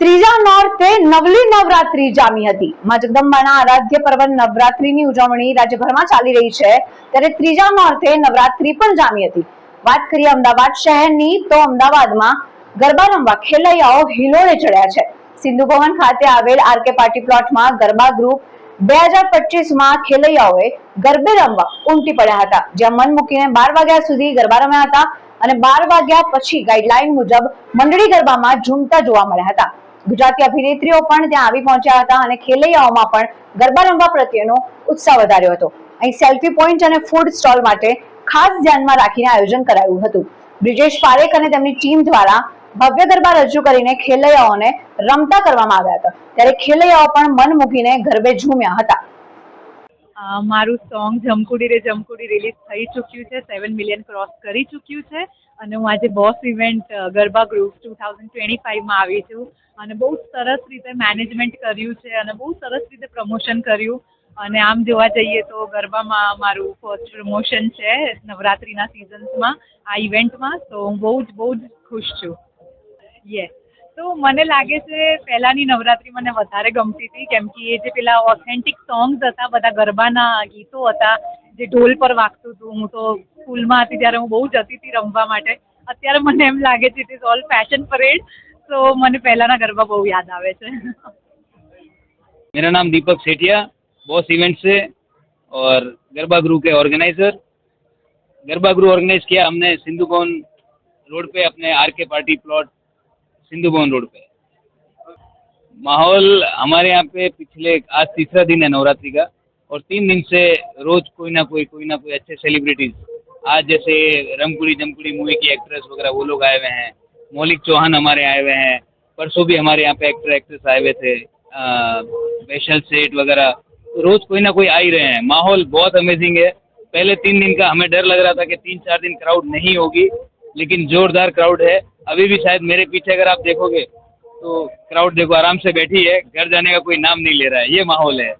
ત્રીજા નોર્થે નવલી નવરાત્રી જામી હતી. માં જગદંબાના આરાધ્ય પર્વ નવરાત્રીની ઉજવણી રાજ્યભરમાં ચાલી રહી છે. ત્યારે ત્રીજા નોર્થે નવરાત્રી પણ જામી હતી. વાત કરીએ અમદાવાદ શહેરની, તો અમદાવાદમાં ગરબા રમવા ખેલૈયાઓ હિલોળે ચડ્યા છે. સિંધુ ભવન ખાતે આવેલ આરકે પાર્ટી પ્લોટમાં ગરબા ગ્રુપ બે હજાર પચીસમાં ખેલૈયાઓએ ગરબે રમવા ઉમટી પડ્યા હતા. જ્યાં મન મૂકીને બાર વાગ્યા સુધી ગરબા રમ્યા હતા. અને બાર વાગ્યા પછી ગાઈડલાઈન મુજબ મંડળી ગરબામાં ઝૂમતા જોવા મળ્યા હતા. ગુજરાતી અભિનેત્રીઓ પણ ત્યાં આવી પહોંચ્યા હતા અને ખેલૈયાઓમાં પણ ગરબા રમવા પ્રત્યેનો ઉત્સાહ વધાર્યો હતો. અહીં સેલ્ફી પોઈન્ટ અને ફૂડ સ્ટોલ માટે ખાસ ધ્યાનમાં રાખીને આયોજન કરાયું હતું. બ્રિજેશ પારેખ અને તેમની ટીમ દ્વારા ભવ્ય ગરબા રજૂ કરીને ખેલૈયાઓને રમતા કરવામાં આવ્યા હતા. ત્યારે ખેલૈયાઓ પણ મન મૂકીને ગરબે ઝૂમ્યા હતા. મારું સોંગ જમકુડી રે જમકુડી રિલીઝ થઈ ચૂક્યું છે, સેવન મિલિયન ક્રોસ કરી ચૂક્યું છે અને હું આજે boss event garba group two thousand twenty ફાઇવમાં આવી છું અને બહુ સરસ રીતે મેનેજમેન્ટ કર્યું છે અને બહુ સરસ રીતે પ્રમોશન કર્યું. અને આમ જોવા જઈએ તો ગરબામાં મારું ફર્સ્ટ પ્રમોશન છે નવરાત્રિના સિઝન્સમાં આ ઇવેન્ટમાં તો હું બહુ જ બહુ જ ખુશ છું. યસ તો મને લાગે છે પહેલાંની નવરાત્રિ મને વધારે ગમતી હતી કેમ કે એ જે પેલા ઓથેન્ટિક સોંગ્સ હતા બધા ગરબાના ગીતો હતા જે ઢોલ પર વાગતું હતું હું તો સ્કૂલમાં હતી ત્યારે હું બહુ જતી હતી રમવા માટે અત્યારે મને એમ લાગે છે it is all fashion parade તો મને પહેલાંના ગરબા બહુ યાદ આવે છે मेरा नाम दीपक सेठिया बॉस इवेंट से और गरबा ग्रुप के ऑर्गेनाइजर गरबा ग्रुप ऑर्गेनाइज किया हमने सिंधु भवन रोड पे अपने आर के party plot Sindhu Bhavan road पे। माहौल हमारे यहाँ पे पिछले, आज तीसरा दिन है नवरात्रि का, और तीन दिन से रोज कोई ना कोई कोई ना कोई अच्छे सेलिब्रिटीज आज जैसे रमकुड़ी जमकुड़ी मूवी की एक्ट्रेस वगैरह वो लोग आए हुए हैं, मौलिक चौहान हमारे आए हुए हैं, परसों भी हमारे यहाँ पे एक्टर एक्ट्रेस आए हुए थे वैशल सेठ वगैरह तो रोज कोई ना कोई आ ही रहे हैं। माहौल बहुत अमेजिंग है। पहले तीन दिन का हमें डर लग रहा था कि तीन चार दिन क्राउड नहीं होगी, लेकिन जोरदार क्राउड है। अभी भी शायद मेरे पीछे अगर आप देखोगे तो क्राउड देखो आराम से बैठी है घर जाने का कोई नाम नहीं ले रहा है ये माहौल है